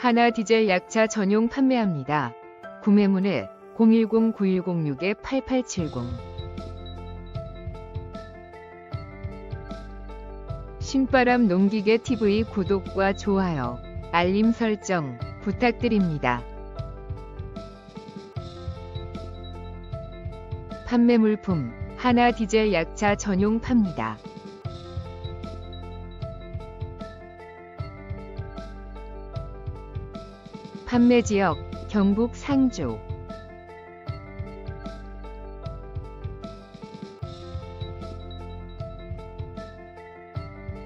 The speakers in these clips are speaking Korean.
하나 디젤 약차 전용 판매합니다. 구매문의 010-9106-8870 신바람 농기계 TV 구독과 좋아요, 알림 설정 부탁드립니다. 판매 물품 하나 디젤 약차 전용 팝니다. 판매 지역 경북 상주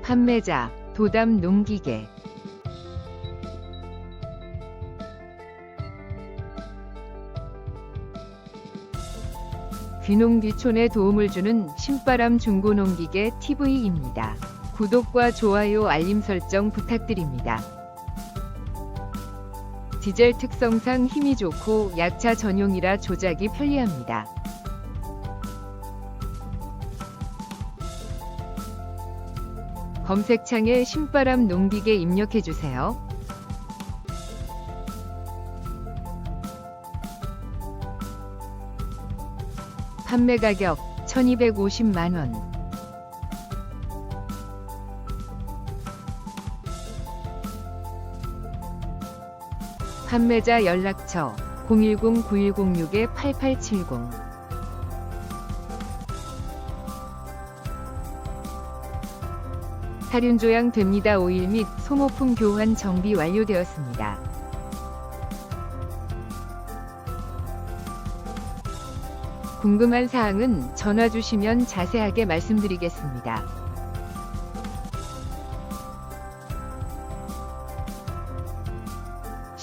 판매자 도담 농기계 귀농귀촌에 도움을 주는 신바람 중고농기계 TV입니다. 구독과 좋아요 알림 설정 부탁드립니다. 디젤 특성상 힘이 좋고 약차 전용이라 조작이 편리합니다. 검색창에 신바람 농기계 입력해주세요. 판매 가격 1250만원. 판매자 연락처 010-9106-8870 사륜 조향 됩니다. 오일 및 소모품 교환 정비 완료되었습니다. 궁금한 사항은 전화 주시면 자세하게 말씀드리겠습니다.